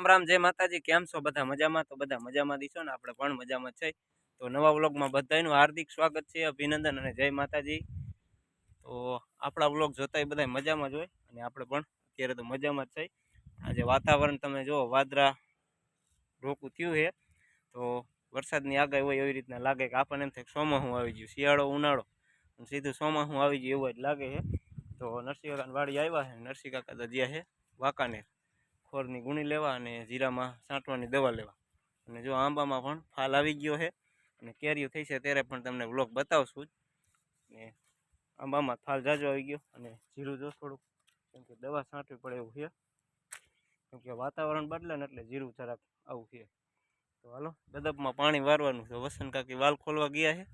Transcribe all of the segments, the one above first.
રામ રામ, જય માતાજી, કેમ છો? બધા મજામાં? તો બધા મજામાં દીશો ને આપણે પણ મજામાં છે. તો નવા વ્લોગમાં બધાનું હાર્દિક સ્વાગત છે, અભિનંદન અને જય માતાજી. તો આપણા વ્લોગ જોતા બધા મજામાં જ હોય અને આપણે પણ અત્યારે તો મજામાં જ છે. આજે વાતાવરણ તમે જુઓ, વાદળા રોકું થયું છે. તો વરસાદની આગાહી હોય એવી રીતના લાગે કે આપણને એમ થાય ચોમાસું આવી ગયું, શિયાળો ઉનાળો. અને સીધું ચોમાસું આવી ગયું એવું જ લાગે છે. તો નરસિંહ વાડી આવ્યા છે નરસિંહ કાકા છે, વાંકાનેર. ખોરની ગુણી લેવા અને જીરામાં છાંટવાની દવા લેવા. અને જો આંબામાં પણ ફાલ આવી ગયો છે અને કેરીઓ થઈ છે ત્યારે પણ તમને વ્લોગ બતાવશું જ. ને આંબામાં ફાલ જાજો આવી ગયો અને જીરું જો થોડુંક, કેમ કે દવા છાંટવી પડે એવું છે. કેમ કે વાતાવરણ બદલે ને એટલે જીરું જરાક આવું છે. તો હાલો ગદબમાં પાણી વારવાનું છે. વસન કાકી વાલ ખોલવા ગયા છે.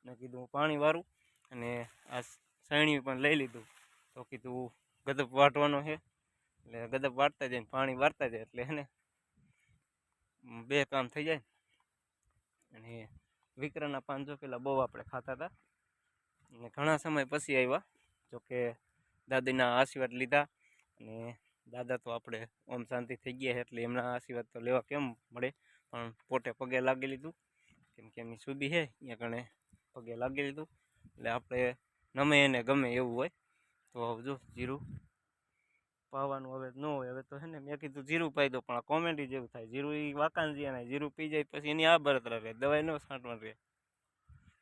અને કીધું હું પાણી વારું અને આ સૈણી પણ લઈ લીધું. તો કીધું ગદબ વાટવાનો છે. એટલે ગદબ વાળતા જાય પાણી વારતા જાય એટલે એને બે કામ થઈ જાય અને વિક્રના જો પેલા બહુ આપણે ખાતા હતા. અને ઘણા સમય પછી આવ્યા જોકે દાદીના આશીર્વાદ લીધા અને દાદા તો આપણે ઓમ શાંતિ થઈ ગયા એટલે એમના આશીર્વાદ તો લેવા કેમ મળે? પણ પોતે પગે લાગી લીધું. કેમ કે એમની સુબી છે અહીંયા કણે પગે લાગી લીધું. એટલે આપણે નમે એને ગમે એવું હોય, તો આવજો જીરું પાવાનું હવે ન હોય. હવે તો છે ને, મેં કીધું જીરું પાઈ દો પણ કોમેડી જેવું થાય. જીરું એ વાકાંજી અને જીરું પી જાય, પછી એની આ બરત રહે, દવાઈ ન છાંટવાની રહે.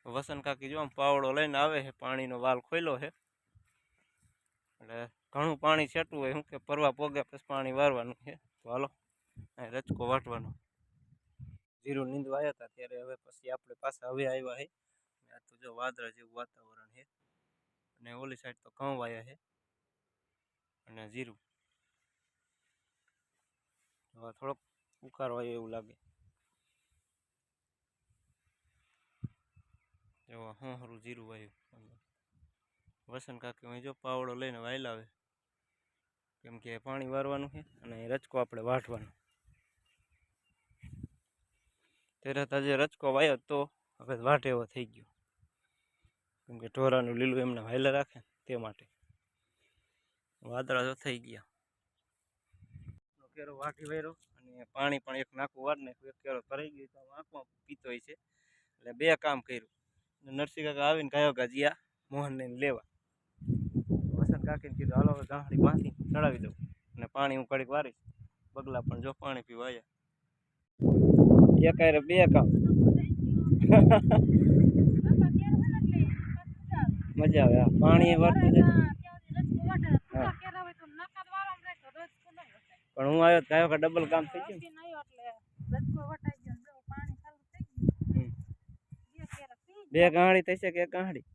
વસન કાકી જો આમ પાવડો લઈને આવે છે પાણીનો વાલ ખોલ્યો છે એટલે ઘણું પાણી છેટવું હોય શું કે પરવા પોગે, પછી પાણી વારવાનું છે તો હાલો રચકો વાટવાનો. જીરું નીંદવા આવ્યા હતા ત્યારે હવે પછી આપણે પાછા હવે આવ્યા છે આ તો જો વાદળા જેવું વાતાવરણ છે અને ઓલી સાઈડ તો ઘઉં વાયા છે અને જીરું. હવે થોડોક ઉકાર હોય એવું લાગે. જો હું હરું જીરું વાયું વસંત કાકી અહીં જો પાવડો લઈને વાયલા આવે. કેમ કે પાણી વારવાનું છે અને એ રચકો આપણે વાટવાનો. ત્યારે તાજે રચકો વાયો તો હવે વાટ એવો થઈ ગયો. કેમ કે ઢોરાનું લીલું એમને વાયલા રાખે તે માટે. વાદળા તો થઈ ગયા. નો કેરો વાટી વાર્યો અને પાણી પણ એક નાખું વાર નાખ્યું એક કેરો ભરાઈ ગયો તો આંખમાં પીતો હોય છે. એટલે બે કામ કર્યું. નરસિંહ કાકા આવીને ગાયો ગાજીયા મોહનને લેવા. વસંત કાકીને કીધું હાલો હવે ગાંહડી બાંધી ચડાવી દઉં. અને પાણી હું કડીક વારીશ. બગલા પણ જો પાણી પીવા આવ્યા. એક હારે બે કામ. મજા આવે. પાણી વારતું જાય હા. પણ હું આવ્યો તો ગાયો કા ડબલ કામ થઈ ગયું? હમ. બે ગાંહડી થઈ છે કે એક ગાંહડી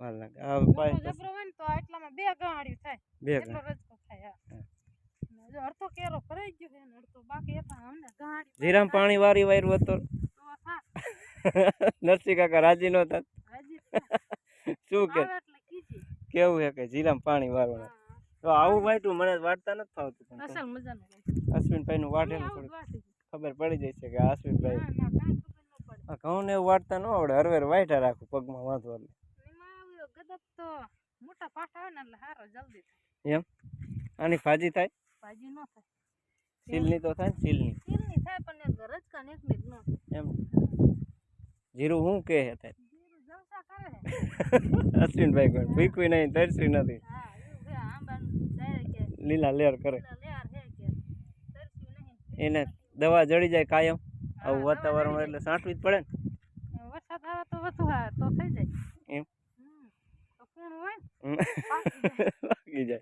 વાર લાગે. આ પાય પછી બે ગાંહડી જીરામ પાણી વારી વાર્યું હતું. નરસિંહ કાકા રાજી નો થત. શું કે? કેવું છે કે જીરામ પાણી વાળવાનું તો આવું વાટ્યું મને વાટતા નથી ફાવતું અશ્વિનભાઈ નું વાટેલું થોડું ખબર પડી જાય છે કે અશ્વિનભાઈ. આ ઘઉં ને એવું વાટતા ન આવડે હરવેર વાયટા રાખું પગમાં વાંધો એટલે એમ? આની ભાજી થાય? ભાજી ન થાય. સીલની તો થાય સીલની. સીલની થાય પણ રજકા ને એમ? જીરું કહે છે? થાય હે અશ્વિનભાઈ કોઈ ભીખવી નહીં તરસ્યું નથી. લીલા લેર કરે. એને દવા જડી જાય કાયમ. આવું વાતાવરણ એટલે સાંઠવી જ પડે ને. વરસાદ આવે તો વધુ તો થઈ જાય. એમ. પાકી જાય.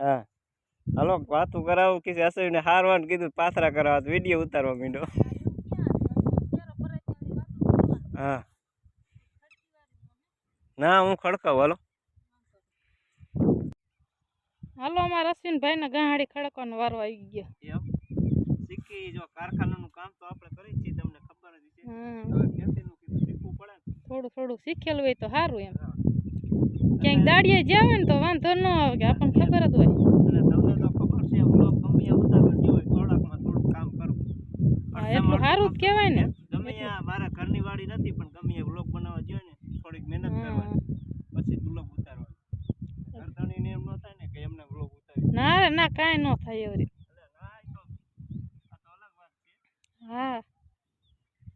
હા. હાલો વાતું કરાવું કે અશ્વિને હારવાનું કીધું પાથરા કરાવવા તો વીડિયો ઉતારવા કરવાની. હા. ના હું ખડકાવ હાલો. હાલો અમારા અશ્વિનભાઈ ને ગાહાડી ખડકવાનો વારો આવી ગયો. શીખી જો કારખાનાનું કામ તો આપણે કરી જ છીએ તમને ખબર જ છે. શીખવું પડે થોડું થોડું શીખેલું હોય તો સારું એમ. ક્યાંક દાડીએ હોય ને તો વાંધો ન આવે કે આપણને ખબર જ હોય. અને તમને તો ખબર છે બ્લોગ ગમે ત્યાં ઉતારવા હોય થોડાકમાં થોડુંક કામ કરવું એટલું સારું જ કહેવાય ને. ગમે મારા ઘરની વાડી નથી પણ ગમે બ્લોગ બનાવવા જોઈએ ને થોડીક મહેનત કરવાની પછી બ્લોગ ઉતારવાનો. ઘરધણીને એમ ન થાય ને કે એમને ના રે ના કાંઈ ન થાય એવરી ના તો આ તો અલગ વાત છે. હા.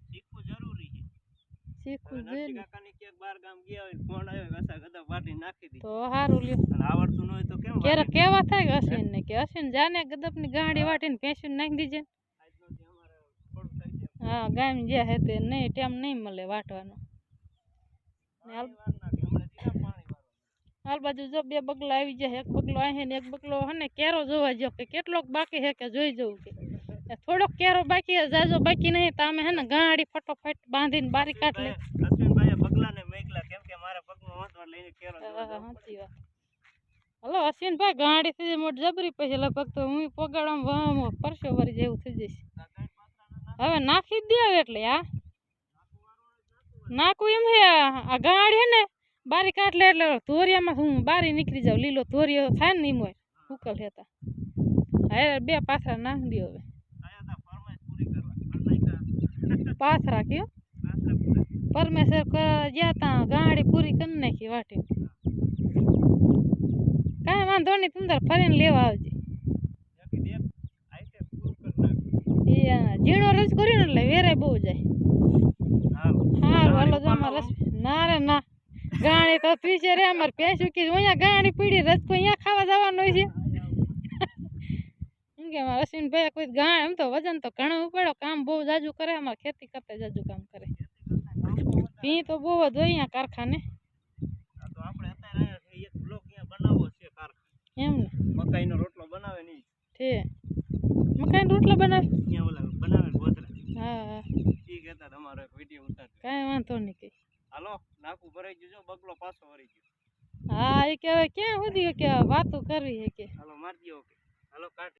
શીખવું જરૂરી છે. શીખવું ને કાકાની ક્યાંક બાર ગામ ગયા હોય ફોન આવ્યો કસા ગદા પાટી નાખી દી તો સારું લ્યો. આવડતું ન હોય તો કેમ ક્યારેક કેવા થાય કે અશ્વિન ને કે અસિન જાને ગદપની ગાડી વાટીને ભેંસું નાખી દીજે. હા ગામ જ્યાં હે તે નહીં ટાઈમ નહીં મળે વાટવાનો ને હાલ બાજુ જો બે બગલો આવી જાય એક બગલો અહીં ને એક બગલો હે ને કેરો જોવા ગયો કે કેટલોક બાકી હે કે જોઈ જવું કે થોડોક કેરો બાકી હે જાજો બાકી નહીં તો અમે હે ને ગાડી ફટોફટ બાંધીને બારી કાઢ લે. પગલાને મેકલા કેમ હલો અશ્વિનભાઈ ગાડી થી મોટી જબરી પછી લગભગ તો હું પગાડવામાં વામ પરસો વરી જેવું થઈ જઈશ હવે નાખી જ દે એટલે આ નાખું એમ હે, આ ગાડ હે ને, બારી કાઢલે એટલે ધોરિયામાં હું બારી નીકળી જાઉં, લીલો ધોરિયો થાય ને એમ હોય ઉકલ હેતા હવે બે પાથરા નાખી દો હવે. પાથરા કયો? પરમેશ્વર ગયા તા ગાડી પૂરી કરી નાખી વાટી કાંઈ વાંધો નહીં, તું તાર ફરીને લેવા આવજે. ઝીણો રસ કર્યો ને એટલે વેરાય બહુ જાય હાલ. હારું હાલો ગાડી જો અમારે રસ ના રે ના ગાણી તો પીછે રે અમારે ભેંસું કીધું અહીંયા ગાણી પીડી રસકો અહીંયા ખાવા જવાનું હોય છે. એમ કે અમારે અશ્વિનભાઈ કોઈ ગાણ એમ તો વજન તો ઘણું ઉપાડો કામ બહુ જાજુ કરે અમારે ખેતી કરતા જાજુ કામ કરે. ભી તો બહુ જ હોય અહીંયા કારખાને. આ તો આપણે અત્યારે આયા છીએ, એક બ્લોક અહીંયા બનાવવો છે કારખાને. એમ ને. મકાઈનો રોટલો બનાવે ને ઈ. છે. મકાઈ રોટલો બનાવે? અહીંયા ઓલા બનાવે ને ગોતરા. હા હા. ઈ કહેતા તમારો એક વીડિયો ઉતારજો. કાંઈ વાંધો નહીં કઈ. હાલો નાકું ભરાઈ ગયું જો બગલો પાછો વળી ગયો. હા એ કહેવાય હવે ક્યાં સુધી કે વાતો કરવી હે કે? હાલો મારી ઓકે. કે હાલો કાઢ.